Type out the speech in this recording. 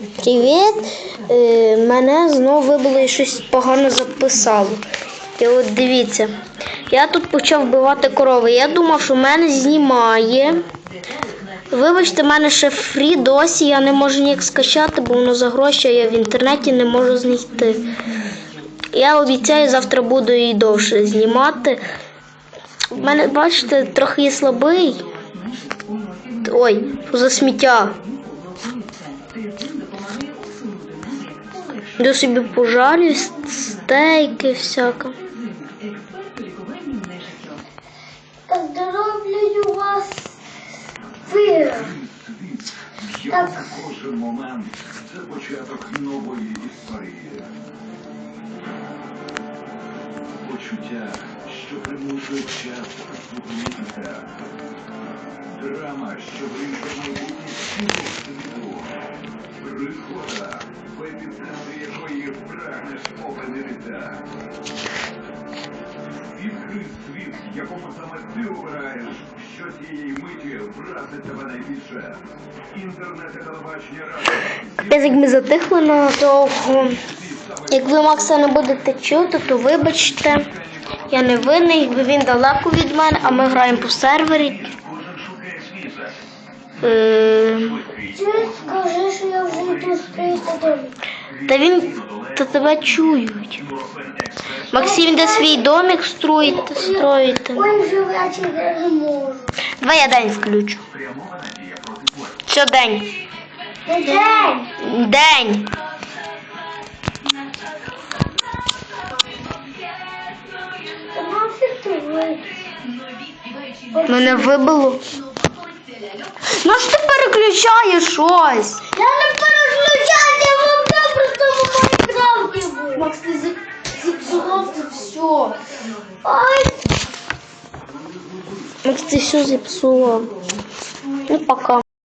Привіт. Е, мене знову вибило і щось погано записало. І от дивіться, я тут почав вбивати корови. Я думав, що мене знімає. Вибачте, в мене ще фрі досі, я не можу ніяк скачати, бо воно за гроші, а я в інтернеті не можу знайти. Я обіцяю, завтра буду і довше знімати. У мене, бачите, трохи є слабий. Ой, за сміття. Йду собі пожарю, стейки всяке. Поздоровляю вас ви. Так, Кожен момент це початок нової історії. Почуття, що примушує час зупинитися. Драма, що вирішує майбутнє якої прагнеш опинитися. Відкрий світ, якому саме ти обираєш, що цієї миті вразить тебе найбільше. Інтернет і телебачення разом. Як ми затихли на того. Як ви Макса не будете чути, то вибачте. Я не винний, бо він далеко від мене, а ми граємо по сервері. Е, ти скажи, що я вже стріляти домик. Та він та тебе чують. Максим, де свій домик строїти, строїти. Давай я день включу. Що день? День. День. Мене вибило. Ну ж ти переключаєш щось? Я не все. Ай, Макс, ты все зіпсував. Ну, пока.